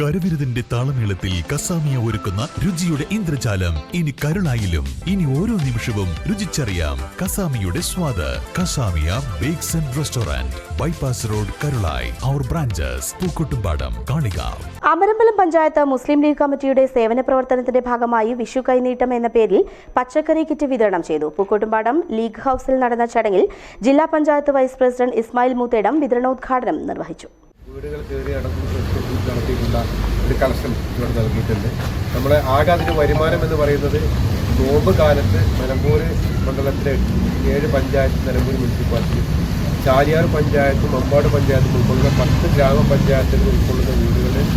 കരവിരുതിന്റെ താളമേളത്തിൽ കസാമിയ ഒരുക്കുന്ന രുചിയുടെ ഇന്ദ്രജാലം. ഇനി കരുളായിലും ഇനി ഓരോ നിമിഷവും രുചിച്ചറിയാം കസാമിയുടെ സ്വാദ്. Kasamiya bakes and restaurant bypass road Karulayi. Our branches Pookkottumpadam Kalikavu. Amarambalam panchayat Muslim League കമ്മിറ്റിയുടെ സേവന പ്രവർത്തനത്തിന്റെ ഭാഗമായി വിഷു കൈനീട്ടം എന്ന പേരിൽ പച്ചക്കറി കിറ്റ് വിതരണം ചെയ്തു. പൂക്കോട്ടുംപാടം ലീഗ് ഹൌസിൽ നടന്ന ചടങ്ങിൽ ജില്ലാ പഞ്ചായത്ത് വൈസ് പ്രസിഡന്റ് ഇസ്മായിൽ മൂത്തേടം വിതരണോദ്ഘാടനം നിർവഹിച്ചു. വീടുകൾ കയറി നടത്തിയിട്ടുള്ള ഒരു കളക്ഷൻ ഇവിടെ നൽകിയിട്ടുണ്ട്. നമ്മുടെ ആകെ അതിന് വരുമാനം എന്ന് പറയുന്നത് നോമ്പ് കാലത്ത് നിലമ്പൂർ മണ്ഡലത്തിലെ ഏഴ് പഞ്ചായത്ത് നിലമ്പൂർ മുനിസിപ്പാലിറ്റി ചാലിയാർ പഞ്ചായത്തും അമ്പാട് പഞ്ചായത്തും ഉൾക്കൊള്ളുന്ന പത്ത് ഗ്രാമപഞ്ചായത്തുകൾ ഉൾക്കൊള്ളുന്ന വീടുകളിൽ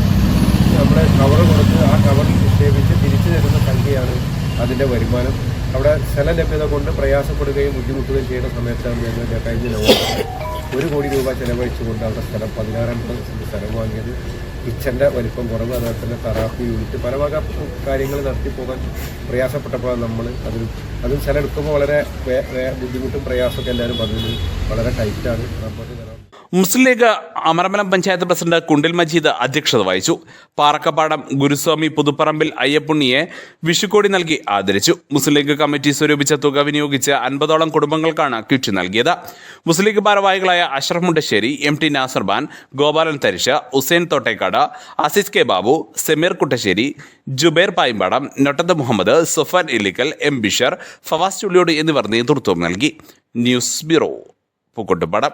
നമ്മുടെ കവർ കൊടുത്ത് ആ കവറിൽ നിക്ഷേപിച്ച് തിരിച്ചു തരുന്ന സംഖ്യയാണ് അതിന്റെ വരുമാനം. അവിടെ സ്ഥല ലഭ്യത കൊണ്ട് പ്രയാസപ്പെടുകയും ബുദ്ധിമുട്ടുകയും ചെയ്യുന്ന സമയത്താണ് ഞങ്ങൾ കഴിഞ്ഞ നവംബറിൽ ഒരു കോടി രൂപ ചെലവഴിച്ചുകൊണ്ട് അവിടെ സ്ഥലം പതിനാറാം സെന്റ് സ്ഥലം വാങ്ങിയത്. കിച്ചന്റെ വലിപ്പം കുറവ് അതുപോലെ തന്നെ തെറാപ്പി യൂണിറ്റ് പല വക കാര്യങ്ങൾ നടത്തി പോകാൻ പ്രയാസപ്പെട്ടപ്പോഴാണ് നമ്മൾ അതിൽ അതും സ്ഥലം എടുക്കുമ്പോൾ വളരെ ബുദ്ധിമുട്ടും പ്രയാസമൊക്കെ എല്ലാവരും പറഞ്ഞത് വളരെ ടൈറ്റാണ് തരാം മുസ്ലിം ലീഗ് അമരമലം പഞ്ചായത്ത് പ്രസിഡന്റ് കുണ്ടിൽ മജീദ് അധ്യക്ഷത വഹിച്ചു. പാറക്കപ്പാടം ഗുരുസ്വാമി പുതുപ്പറമ്പിൽ അയ്യപ്പുണ്ണിയെ വിഷുക്കോടി നൽകി ആദരിച്ചു. മുസ്ലിം ലീഗ് കമ്മിറ്റി സ്വരൂപിച്ച തുക വിനിയോഗിച്ച് അൻപതോളം കുടുംബങ്ങൾക്കാണ് കിറ്റ് നൽകിയത്. മുസ്ലിം ലീഗ് ഭാരവാഹികളായ Ashraf Mundassery M T Nasarban Gopalan Tharisha Hussain Thottekkad Asis K Babu Sameer Kuttassery Jubair Payimbadam Nottath Muhammad Sufan Illikkal M Bishar Fawas Chulliyode എന്നിവർ നേതൃത്വം നൽകി. News bureau Pookkottupadam.